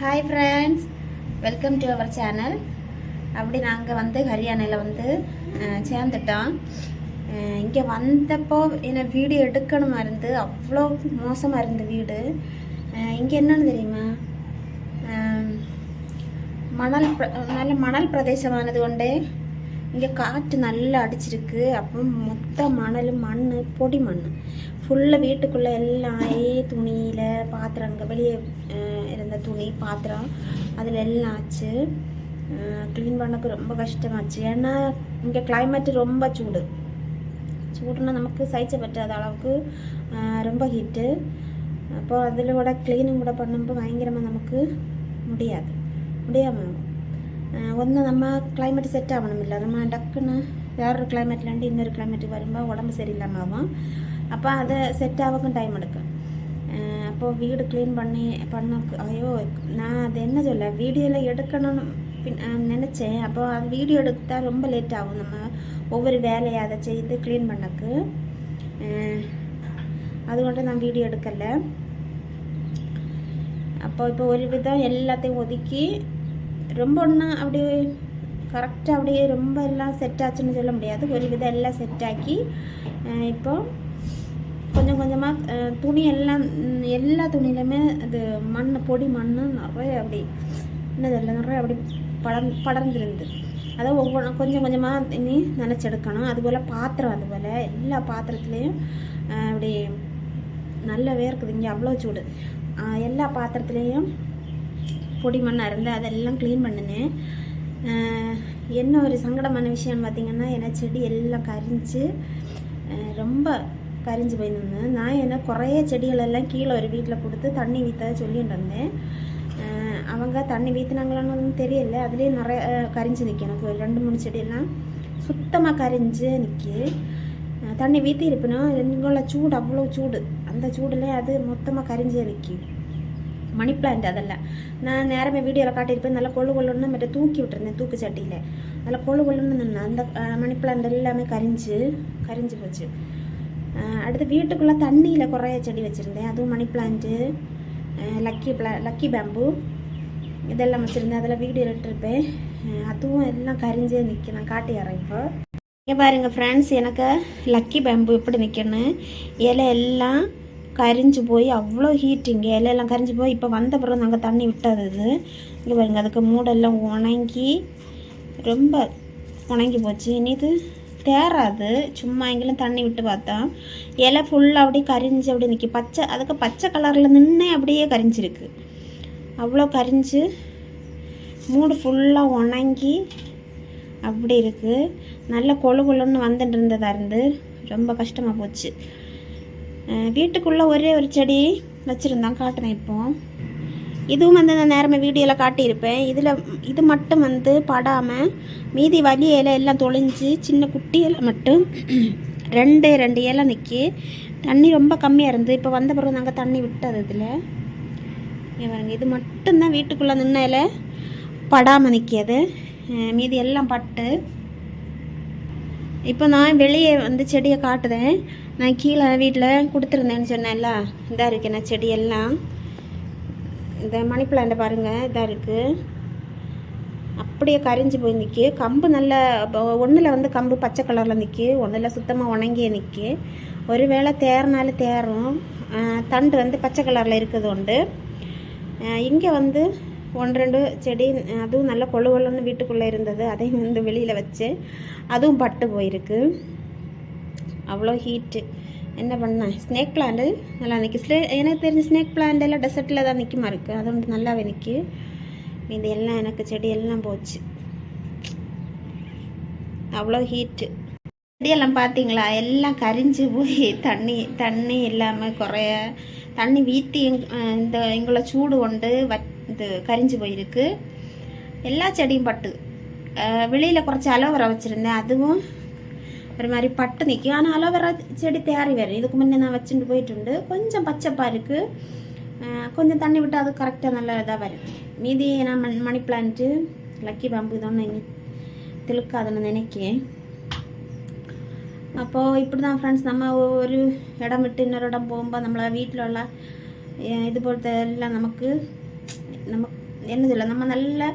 Hi friends welcome to our channel அப்படி நாங்கள் வந்து ஹரியானையில் வந்து சேர்ந்துட்டோம். இங்கே வந்தப்போ என்னை வீடு எடுக்கணுமா இருந்து அவ்வளோ மோசமாக இருந்து வீடு. இங்கே என்னன்னு தெரியுமா? மணல் நல்ல மணல் பிரதேசமானது கொண்டே இங்கே காற்று நல்லா அடிச்சிருக்கு. அப்போ மொத்த மணல் மண் பொடி மண் ஃபுல்லாக வீட்டுக்குள்ளே எல்லாம் துணியில் பாத்திரம் அங்கே வெளியே இருந்த துணி பாத்திரம் அதில் எல்லாம் ஆச்சு. க்ளீன் பண்ணக்கு ரொம்ப கஷ்டமாச்சு. ஏன்னா இங்கே கிளைமேட் ரொம்ப சூடு. சூடுனா நமக்கு சைச்ச பற்றாத அளவுக்கு ரொம்ப ஹீட்டு அப்போ அதில் கூட க்ளீனிங் கூட பண்ணும்போது பயங்கரமாக நமக்கு முடியாது. முடியாமல் ஒன்று நம்ம கிளைமேட் செட் ஆகணும் இல்லை நம்ம டக்குன்னு வேறொரு கிளைமேட்லேருந்து இன்னொரு கிளைமேட்டுக்கு வரும்போது உடம்பு சரியில்லாமல் ஆகும். அப்போ அதை செட் സെറ്റാവാക്കും டைம் எடுக்கும் அப்போ வீடு க்ளீன் பண்ணி பண்ணக்கு ஐயோ நான் அது என்ன சொல்ல வீடியோவில் எடுக்கணும்னு நினச்சேன் அப்போ அது வீடியோ எடுத்தால் ரொம்ப லேட் ஆகும் நம்ம ஒவ்வொரு வேலையை அதை செய்து க்ளீன் பண்ணக்கு நான் வீடியோ எடுக்கலை அப்போ இப்போ ஒரு விதம் எல்லாத்தையும் ஒதுக்கி ரொம்ப ஒன்று அப்படி கரெக்டாக அப்படியே ரொம்ப எல்லாம் செட் ஆச்சுன்னு சொல்ல முடியாது ஒரு விதம் எல்லாம் செட் ஆக்கி இப்போ கொஞ்சம் கொஞ்சமாக துணி எல்லாம் எல்லா துணியிலுமே அது மண் பொடி மண் நிறைய அப்படி என்னது இல்லை நிறைய அப்படி படர் படர்ந்துருந்து. அதை ஒவ்வொரு கொஞ்சம் கொஞ்சமாக இனி நினச்செடுக்கணும். அதுபோல் பாத்திரம் அதுபோல் எல்லா பாத்திரத்துலேயும் அப்படி நல்லாவே இருக்குது. இங்கே அவ்வளோ சூடு. எல்லா பாத்திரத்துலேயும் பொடி மண்ணாக இருந்து அதெல்லாம் க்ளீன் பண்ணினேன். என்ன ஒரு சங்கடமான விஷயம்னு பார்த்திங்கன்னா என்ன செடி எல்லாம் கரிஞ்சு ரொம்ப கரிஞ்சு போயிருந்தேன் நான் என்ன குறைய செடிகள் எல்லாம் கீழே ஒரு வீட்டில் கொடுத்து தண்ணி வீத்த சொல்லிட்டு அவங்க தண்ணி வீத்தினாங்களான்னு தெரியல. அதுலேயே நிறைய கரிஞ்சு நிற்கும் எனக்கு ஒரு ரெண்டு மூணு செடியெல்லாம் சுத்தமாக கரிஞ்சு நிற்கி தண்ணி வீத்தி இருப்பினும் இங்குள்ள சூடு அவ்வளோ சூடு. அந்த சூடில் அது மொத்தமாக கரிஞ்சு நிற்கி மணி பிளான்ட் அதெல்லாம் நான் நேரமே வீடியோவில் காட்டியிருப்பேன். நல்லா கொழு கொள்ளுன்னு மற்ற தூக்கி விட்டுருந்தேன் தூக்கு சட்டியில். நல்லா கொழு கொள்ளுன்னு அந்த மணி பிளான்ட் எல்லாமே கரிஞ்சு கரிஞ்சு போச்சு. அடுத்து வீட்டுக்குள்ளே தண்ணியில் குறைய செடி வச்சுருந்தேன். அதுவும் மணி பிளான்ட்டு லக்கி பிளா லக்கி பேம்பு. இதெல்லாம் வச்சுருந்தேன். அதில் வீடியோ எடுத்துருப்பேன் அதுவும் எல்லாம் கரிஞ்சே நிற்க நான் காட்டிடுறேன் இப்போ. இங்கே பாருங்கள் ஃப்ரெண்ட்ஸ் எனக்கு லக்கி பேம்பு எப்படி நிற்கணும் இலை எல்லாம் கரிஞ்சு போய் அவ்வளோ ஹீட்டிங்க இலையெல்லாம் கரிஞ்சு போய் இப்போ வந்த பிறகு நாங்கள் தண்ணி விட்டது இது இங்கே பாருங்கள் அதுக்கு மூடெல்லாம் உணங்கி ரொம்ப உணங்கி போச்சு. இனி இது தேராது சும்மா எங்கேயும் தண்ணி விட்டு பார்த்தா இலை ஃபுல்லாக அப்படியே கரிஞ்சு அப்படியே நிற்கி பச்சை அதுக்கு பச்சை கலரில் நின்று அப்படியே கரிஞ்சிருக்கு. அவ்வளோ கரிஞ்சு மூடு ஃபுல்லாக உணங்கி அப்படி இருக்குது நல்ல கொழு கொழுன்னு வந்துட்டு இருந்ததா இருந்து ரொம்ப கஷ்டமாக போச்சு. வீட்டுக்குள்ளே ஒரே ஒரு செடி வச்சுருந்தான் காட்டுறேன் இப்போது இதுவும் வந்து நான் நேரமே வீடியோவில் காட்டியிருப்பேன். இதில் இது மட்டும் வந்து படாமல் மீதி வலி இலை எல்லாம் தொழிஞ்சு சின்ன குட்டி இலை மட்டும் ரெண்டு ரெண்டு இலை நிற்கி தண்ணி ரொம்ப கம்மியாக இருந்து இப்போ வந்த பிறகு நாங்கள் தண்ணி விட்டது இதில். இங்க பாருங்க இது மட்டும்தான் வீட்டுக்குள்ளே நின்ன இலை படாமல் நிற்கியது மீதி எல்லாம் பட்டு. இப்போ நான் வெளியே வந்து செடியை காட்டுதேன். நான் கீழே வீட்டில் கொடுத்துருந்தேன்னு சொன்னேன்ல இதாக இருக்கு நான் செடியெல்லாம். இந்த மணி பிளான்ட்டை பாருங்கள் இதாக இருக்குது அப்படியே கரிஞ்சு போய் நிற்கி கம்பு நல்ல ஒன்றில் வந்து கம்பு பச்சை கலரில் நிற்கி ஒன்றில் சுத்தமாக உணங்கியே நிற்கி ஒருவேளை தேர்னாலும் தேரும். தண்டு வந்து பச்சை கலரில் இருக்குது உண்டு. இங்கே வந்து ஒன்று ரெண்டு செடி அதுவும் நல்ல கொழு கொள்ளுன்னு வீட்டுக்குள்ளே இருந்தது. அதையும் வந்து வெளியில் வச்சு அதுவும் பட்டு போயிருக்கு. அவ்வளோ ஹீட்டு என்ன பண்ணேன்? ஸ்னேக் பிளான்ட்டு நல்லா நிற்கும் ஸ்லே எனக்கு தெரிஞ்ச ஸ்னேக் பிளான்ட் எல்லாம் டெசர்ட்டில் தான் நிற்குமா இருக்குது அது வந்து நல்லாவே நிற்கி இது எல்லாம் எனக்கு செடி எல்லாம் போச்சு. அவ்வளோ ஹீட்டு செடியெல்லாம் பார்த்தீங்களா எல்லாம் கரிஞ்சு போய் தண்ணி தண்ணி இல்லாமல் குறைய தண்ணி வீத்தி இந்த எங்களை சூடு கொண்டு வத் இது கரிஞ்சு போயிருக்கு. எல்லா செடியும் பட்டு. வெளியில் குறைச்சி அலோவேரா வச்சுருந்தேன். அதுவும் ஒரு மாதிரி பட்டு நிற்கும் ஆனால் அலோவேரா செடி தேறி வரும் இதுக்கு முன்னே நான் வச்சுட்டு போயிட்டு கொஞ்சம் பச்சைப்பா இருக்குது கொஞ்சம் தண்ணி விட்டு அது கரெக்டாக நல்லா இதாக வரும் மீதி நான் மண் மணி பிளான்ட்டு லக்கி பாம்பு இதொன்று திழுக்காதுன்னு நினைக்கிறேன் அப்போது இப்படி தான் ஃப்ரெண்ட்ஸ் நம்ம ஒரு இடம் விட்டு இன்னொரு இடம் போகும்போது நம்மளை வீட்டில் உள்ள இது போலത്തെ எல்லாம் நமக்கு நமக்கு என்னது இல்லை நம்ம நல்ல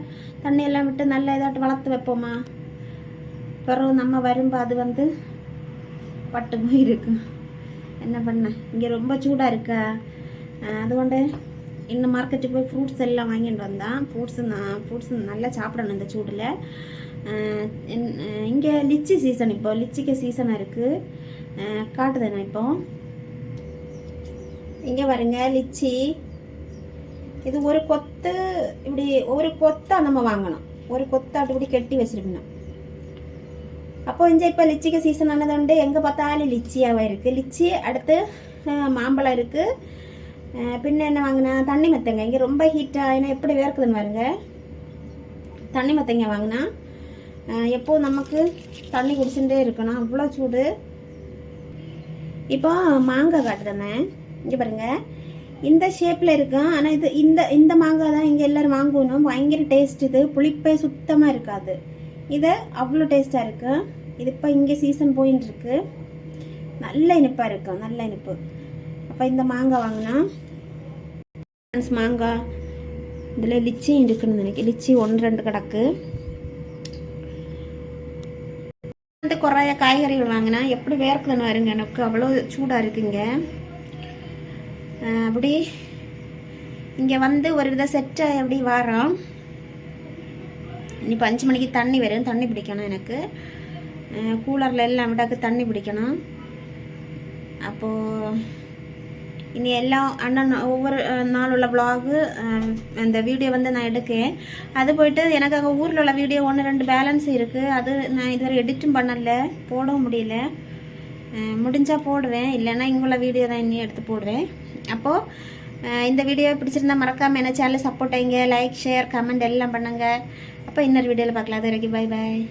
தண்ணியெல்லாம் விட்டு நல்ல இதாட்டு வளர்த்து வைப்போமா பிறகு நம்ம வரும்போது அது வந்து பட்டு போயிருக்கும் என்ன பண்ண? இங்கே ரொம்ப சூடாக இருக்கா? அதுகொண்டு இன்னும் மார்க்கெட்டுக்கு போய் ஃப்ரூட்ஸ் எல்லாம் வாங்கிட்டு வந்தான் ஃப்ரூட்ஸ் ஃப்ரூட்ஸ் நல்லா சாப்பிடணும் இந்த சூடில். இங்கே லிச்சி சீசன் இப்போ. லிச்சிக்கு சீசன் இருக்குது காட்டுதேண்ணா இப்போ. இங்கே வருங்க லிச்சி. இது ஒரு கொத்து இப்படி ஒரு கொத்தாக நம்ம வாங்கணும். ஒரு கொத்தா இப்படி கெட்டி வச்சிருக்கணும். அப்போ இங்கே இப்போ லிச்சிக்கு சீசன் ஆனதுண்டு எங்கே பார்த்தாலும் லிச்சியாகவே இருக்குது லிச்சி அடுத்து மாம்பழம் இருக்குது பின்ன என்ன வாங்கினா தண்ணி மத்தங்க. இங்கே ரொம்ப ஹீட்டாக ஏன்னா எப்படி வேர்க்குதுன்னு பாருங்க. தண்ணி மத்தங்க வாங்கினா எப்போ நமக்கு தண்ணி குடிச்சுட்டே இருக்கணும். அவ்வளோ சூடு. இப்போ மாங்காய் காட்டுதானே இங்கே பாருங்க. இந்த ஷேப்பில் இருக்கும். ஆனால் இது இந்த இந்த மாங்காய் தான் இங்கே எல்லோரும் வாங்கணும். பயங்கர டேஸ்ட் இது. புளிப்பே சுத்தமாக இருக்காது. இது அவ்வளோ டேஸ்ட்டாக இருக்குது இது இப்போ இங்கே சீசன் போயின்னு இருக்கு. நல்ல இனிப்பாக இருக்கும் நல்ல இனிப்பு. அப்போ இந்த மாங்காய் வாங்கினா ஃப்ரெண்ட்ஸ் மாங்காய் இதில் லிச்சி இருக்குன்னு நினைக்கிறேன். லிச்சி ஒன்று ரெண்டு கிடக்கு வந்து குறைய காய்கறிகள் வாங்கினா எப்படி வேர்க்குதுன்னு வருங்க எனக்கு அவ்வளோ சூடாக இருக்குங்க அப்படி இங்கே வந்து ஒரு வித செட்டை எப்படி வாரோம் இப்போ அஞ்சு மணிக்கு தண்ணி வரும் தண்ணி பிடிக்கணும் எனக்கு. கூலரில் எல்லாம் விடாக்கு தண்ணி பிடிக்கணும். அப்போது இனி எல்லாம் அண்ணன் ஒவ்வொரு நாள் உள்ள vlog அந்த வீடியோ வந்து நான் எடுக்கேன். அது போயிட்டு எனக்கு அங்கே ஊரில் உள்ள வீடியோ ஒன்று ரெண்டு பேலன்ஸ் இருக்குது அது நான் இதுவரை எடிட்டும் பண்ணலை போடவும் முடியல. முடிஞ்சால் போடுவேன். இல்லைன்னா இங்குள்ள வீடியோ தான் இன்னும் எடுத்து போடுவேன் அப்போது இந்த வீடியோ பிடிச்சிருந்தா மறக்காமல் என்ன சேனலை சப்போர்ட் ஆகிங்க லைக் ஷேர் கமெண்ட் எல்லாம் பண்ணுங்கள் அப்போ இன்னொரு வீடியோவில் பார்க்கலாம். அது வரைக்கும் பை பாய்